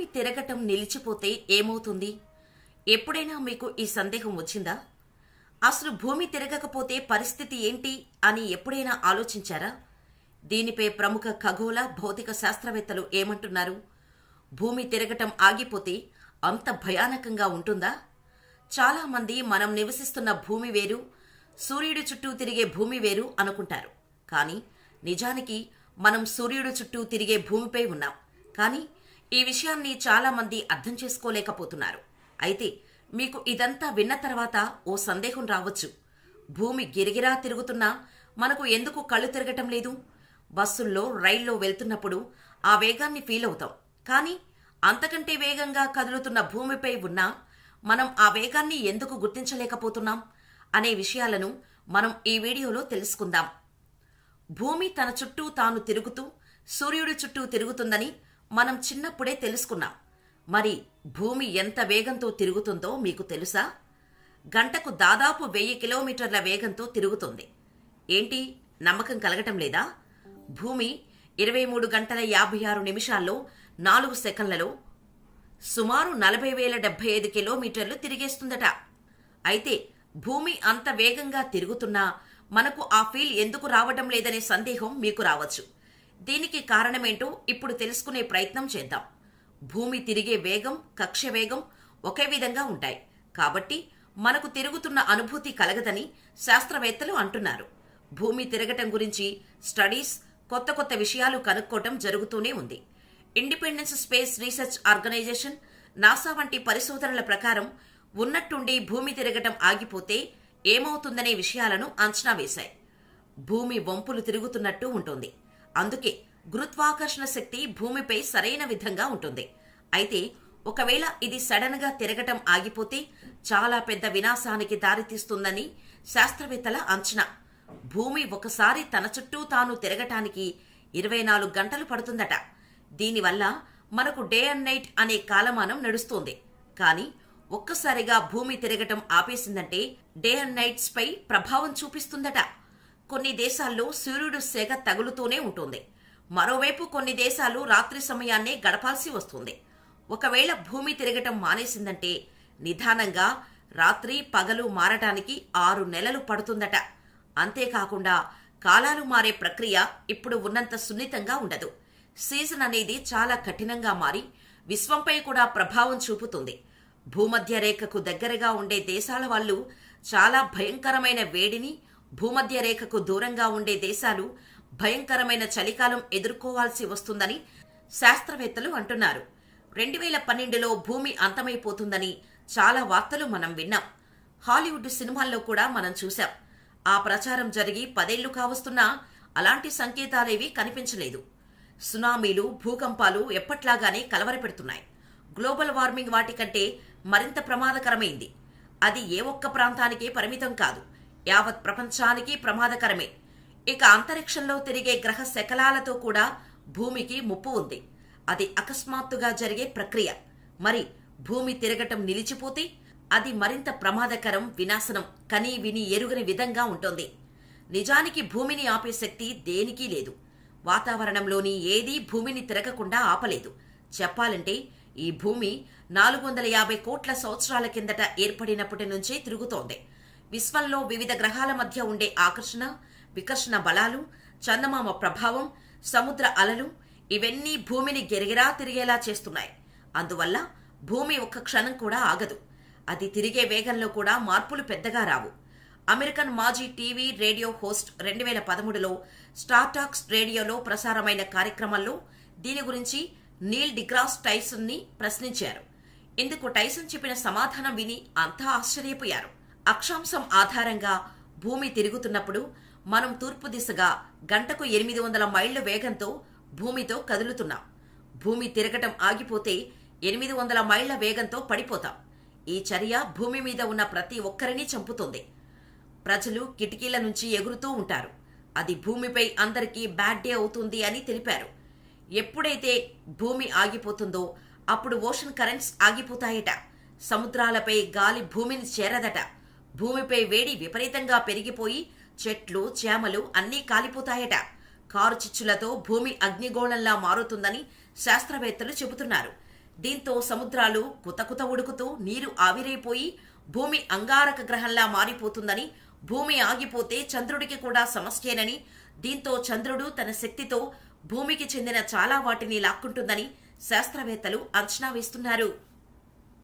భూమి తిరగటం నిలిచిపోతే ఏమవుతుంది? ఎప్పుడైనా మీకు ఈ సందేహం వచ్చిందా? అసలు భూమి తిరగకపోతే పరిస్థితి ఏంటి అని ఎప్పుడైనా ఆలోచించారా? దీనిపై ప్రముఖ ఖగోళ భౌతిక శాస్త్రవేత్తలు ఏమంటున్నారు? భూమి తిరగటం ఆగిపోతే అంత భయానకంగా ఉంటుందా? చాలామంది మనం నివసిస్తున్న భూమి వేరు సూర్యుడి చుట్టూ తిరిగే భూమి వేరు అనుకుంటారు. కానీ నిజానికి మనం సూర్యుడి చుట్టూ తిరిగే భూమిపై ఉన్నాం. కానీ ఈ విషయాన్ని చాలా మంది అర్థం చేసుకోలేకపోతున్నారు. అయితే మీకు ఇదంతా విన్న తర్వాత ఓ సందేహం రావచ్చు. భూమి గిరిగిరా తిరుగుతున్నా మనకు ఎందుకు కళ్ళు తిరగటం లేదు? బస్సుల్లో రైల్లో వెళ్తున్నప్పుడు ఆ వేగాన్ని ఫీల్ అవుతాం. కానీ అంతకంటే వేగంగా కదులుతున్న భూమిపై ఉన్నా మనం ఆ వేగాన్ని ఎందుకు గుర్తించలేకపోతున్నాం అనే విషయాలను మనం ఈ వీడియోలో తెలుసుకుందాం. భూమి తన చుట్టూ తాను తిరుగుతూ సూర్యుడి చుట్టూ తిరుగుతుందని మనం చిన్నప్పుడే తెలుసుకున్నాం. మరి భూమి ఎంత వేగంతో తిరుగుతుందో మీకు తెలుసా? గంటకు దాదాపు వెయ్యి కిలోమీటర్ల వేగంతో తిరుగుతుంది. ఏంటి? నమ్మకం కలగటం లేదా? భూమి ఇరవై మూడు గంటల యాభై ఆరు నిమిషాల్లో నాలుగు సెకండ్లలో సుమారు నలభై వేల డెబ్బై ఐదు కిలోమీటర్లు తిరిగేస్తుందట. అయితే భూమి అంత వేగంగా తిరుగుతున్నా మనకు ఆ ఫీల్ ఎందుకు రావడం లేదనే సందేహం మీకు రావచ్చు. దీనికి కారణమేంటో ఇప్పుడు తెలుసుకునే ప్రయత్నం చేద్దాం. భూమి తిరిగే వేగం కక్ష వేగం ఒకే విధంగా ఉంటాయి. కాబట్టి మనకు తిరుగుతున్న అనుభూతి కలగదని శాస్త్రవేత్తలు అంటున్నారు. భూమి తిరగటం గురించి స్టడీస్ కొత్త కొత్త విషయాలు కనుక్కోవటం జరుగుతూనే ఉంది. Independence space research organisation NASA వంటి పరిశోధనల ప్రకారం ఉన్నట్టుండి భూమి తిరగటం ఆగిపోతే ఏమవుతుందనే విషయాలను అంచనా వేశాయి. భూమి వంపులు తిరుగుతున్నట్టు ఉంటుంది. అందుకే గురుత్వాకర్షణ శక్తి భూమిపై సరైన విధంగా ఉంటుంది. అయితే ఒకవేళ ఇది సడన్గా తిరగటం ఆగిపోతే చాలా పెద్ద వినాశానికి దారితీస్తుందని శాస్త్రవేత్తల అంచనా. భూమి ఒకసారి తన చుట్టూ తాను తిరగటానికి ఇరవై నాలుగు గంటలు పడుతుందట. దీనివల్ల మనకు డే అండ్ నైట్ అనే కాలమానం నడుస్తుంది. కానీ ఒక్కసారిగా భూమి తిరగటం ఆపేసిందంటే డే అండ్ నైట్స్పై ప్రభావం చూపిస్తుందట. కొన్ని దేశాల్లో సూర్యుడు సెగ తగులుతూనే ఉంటుంది. మరోవైపు కొన్ని దేశాలు రాత్రి సమయాన్నే గడపాల్సి వస్తుంది. ఒకవేళ భూమి తిరగటం మానేసిందంటే నిదానంగా రాత్రి పగలు మారటానికి ఆరు నెలలు పడుతుందట. అంతేకాకుండా కాలాలు మారే ప్రక్రియ ఇప్పుడు ఉన్నంత సున్నితంగా ఉండదు. సీజన్ అనేది చాలా కఠినంగా మారి విశ్వంపై కూడా ప్రభావం చూపుతుంది. భూమధ్య రేఖకు దగ్గరగా ఉండే దేశాల వాళ్ళు చాలా భయంకరమైన వేడిని భూమధ్య రేఖకు దూరంగా ఉండే దేశాలు భయంకరమైన చలికాలం ఎదుర్కోవాల్సి వస్తుందని శాస్త్రవేత్తలు అంటున్నారు. రెండు వేల పన్నెండులో భూమి అంతమైపోతుందని చాలా వార్తలు మనం విన్నాం. హాలీవుడ్ సినిమాల్లో కూడా మనం చూశాం. ఆ ప్రచారం జరిగి పదేళ్ళు కావస్తున్నా అలాంటి సంకేతాలేవీ కనిపించలేదు. సునామీలు భూకంపాలు ఎప్పట్లాగానే కలవరపెడుతున్నాయి. గ్లోబల్ వార్మింగ్ వాటికంటే మరింత ప్రమాదకరమైంది. అది ఏ ఒక్క ప్రాంతానికే పరిమితం కాదు. యావత్ ప్రపంచానికి ప్రమాదకరమే. ఇక అంతరిక్షంలో తిరిగే గ్రహ శకలాలతో కూడా భూమికి ముప్పు ఉంది. అది అకస్మాత్తుగా జరిగే ప్రక్రియ. మరి భూమి తిరగటం నిలిచిపోతే అది మరింత ప్రమాదకరం వినాశనం కనీ విని ఎరుగని విధంగా ఉంటుంది. నిజానికి భూమిని ఆపే శక్తి దేనికీ లేదు. వాతావరణంలోని ఏదీ భూమిని తిరగకుండా ఆపలేదు. చెప్పాలంటే ఈ భూమి నాలుగు వందల యాభై కోట్ల సంవత్సరాల కిందట ఏర్పడినప్పటి నుంచే తిరుగుతోంది. విశ్వంలో వివిధ గ్రహాల మధ్య ఉండే ఆకర్షణ వికర్షణ బలాలు చందమామ ప్రభావం సముద్ర అలలు ఇవన్నీ భూమిని గిరిగిరా తిరిగేలా చేస్తున్నాయి. అందువల్ల భూమి ఒక్క క్షణం కూడా ఆగదు. అది తిరిగే వేగంలో కూడా మార్పులు పెద్దగా రావు. అమెరికన్ మాజీ టీవీ రేడియో హోస్ట్ రెండు వేల పదమూడులో స్టార్టాక్స్ రేడియోలో ప్రసారమైన కార్యక్రమంలో దీని గురించి నీల్ డిగ్రాస్ టైసన్ని ప్రశ్నించారు. ఇందుకు టైసన్ చెప్పిన సమాధానం విని అంతా ఆశ్చర్యపోయారు. అక్షాంశం ఆధారంగా భూమి తిరుగుతున్నప్పుడు మనం తూర్పు దిశగా గంటకు ఎనిమిది వందల మైళ్ళ వేగంతో భూమితో కదులుతున్నాం. భూమి తిరగటం ఆగిపోతే ఎనిమిది వందల మైళ్ళ వేగంతో పడిపోతాం. ఈ చర్య భూమి మీద ఉన్న ప్రతి ఒక్కరిని చంపుతుంది. ప్రజలు కిటికీల నుంచి ఎగురుతూ ఉంటారు. అది భూమిపై అందరికీ బ్యాడ్ డే అవుతుంది అని తెలిపారు. ఎప్పుడైతే భూమి ఆగిపోతుందో అప్పుడు ఓషన్ కరెంట్స్ ఆగిపోతాయట. సముద్రాలపై గాలి భూమిని చేరదట. భూమిపై వేడి విపరీతంగా పెరిగిపోయి చెట్లు చేమలు అన్నీ కాలిపోతాయట. కారు చిచ్చులతో భూమి అగ్నిగోళంలా మారుతుందని శాస్త్రవేత్తలు చెబుతున్నారు. దీంతో సముద్రాలు కుతకుత ఉడుకుతూ నీరు ఆవిరైపోయి భూమి అంగారక గ్రహంలా మారిపోతుందని భూమి ఆగిపోతే చంద్రుడికి కూడా సమస్యేనని దీంతో చంద్రుడు తన శక్తితో భూమికి చెందిన చాలా వాటిని లాక్కుంటుందని శాస్త్రవేత్తలు అంచనా వేస్తున్నారు.